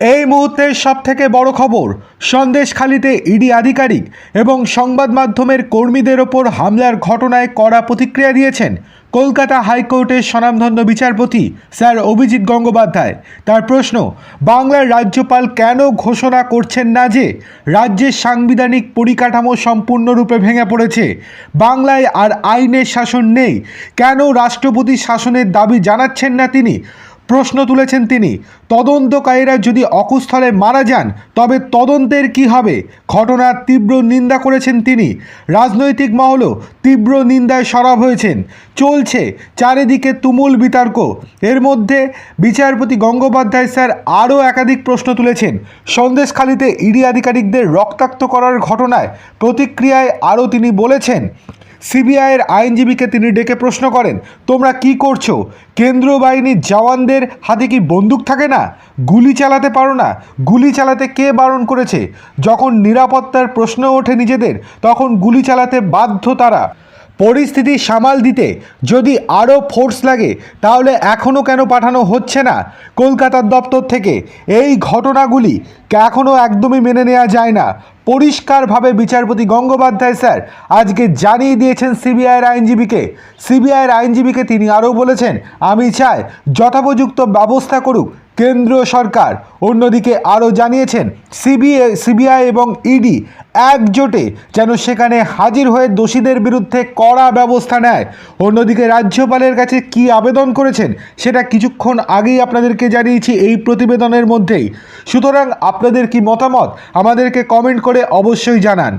এই মুহূর্তের সব থেকে বড় খবর, সন্দেশখালিতে ইডি আধিকারিক এবং সংবাদ মাধ্যমের কর্মীদের ওপর হামলার ঘটনায় কড়া প্রতিক্রিয়া দিয়েছেন কলকাতা হাইকোর্টের স্বনামধন্য বিচারপতি স্যার অভিজিৎ গঙ্গোপাধ্যায়। তার প্রশ্ন, বাংলার রাজ্যপাল কেন ঘোষণা করছেন না যে রাজ্যের সাংবিধানিক পরিকাঠামো সম্পূর্ণরূপে ভেঙে পড়েছে? বাংলায় আর আইনের শাসন নেই, কেন রাষ্ট্রপতি শাসনের দাবি জানাচ্ছেন না তিনি? প্রশ্ন তুলেছেন তিনি, তদন্তকারীরা যদি অকুস্থলে মারা যান, তবে তদন্তের কি হবে? ঘটনার তীব্র নিন্দা করেছেন তিনি। রাজনৈতিক মহলও তীব্র নিন্দায় সরব হয়েছেন। চলছে চারিদিকে তুমুল বিতর্ক। এর মধ্যে বিচারপতি গঙ্গোপাধ্যায় স্যার আরও একাধিক প্রশ্ন তুলেছেন। সন্দেশখালিতে ইডি আধিকারিকদের রক্তাক্ত করার ঘটনায় প্রতিক্রিয়ায় আরও তিনি বলেছেন সিবিআইয়ের আইনজীবীকে তিনি ডেকে প্রশ্ন করেন, তোমরা কি করছ? কেন্দ্রীয় বাহিনীর জওয়ানদের হাতে কি বন্দুক থাকে না? গুলি চালাতে পারো না? গুলি চালাতে কে বারণ করেছে? যখন নিরাপত্তার প্রশ্ন ওঠে নিজেদের, তখন গুলি চালাতে বাধ্য তারা। পরিস্থিতি সামাল দিতে যদি আরও ফোর্স লাগে, তাহলে এখনও কেন পাঠানো হচ্ছে না? কলকাতার দপ্তর থেকে এই ঘটনাগুলি এখনও একদমই মেনে নেওয়া যায় না। পরিষ্কারভাবে বিচারপতি গঙ্গোপাধ্যায়, স্যার, আজকে জানিয়ে দিয়েছেন সিবিআইয়ের আইনজীবীকে। সিবিআইয়ের আইনজীবীকে তিনি আরও বলেছেন, আমি চাই যথোপযুক্ত ব্যবস্থা করুক কেন্দ্রীয় সরকার। অন্যদিকে আরও জানিয়েছেন সিবিআই সিবিআই এবং ইডি একজোটে যেন সেখানে হাজির হয়ে দোষীদের বিরুদ্ধে কড়া ব্যবস্থা নেয়। অন্যদিকে রাজ্যপালের কাছে কি আবেদন করেছেন, সেটা কিছুক্ষণ আগেই আপনাদেরকে জানিয়েছি এই প্রতিবেদনের মধ্যেই। সুতরাং আপনাদের কি মতামত, আমাদেরকে কমেন্ট করে অবশ্যই জানান।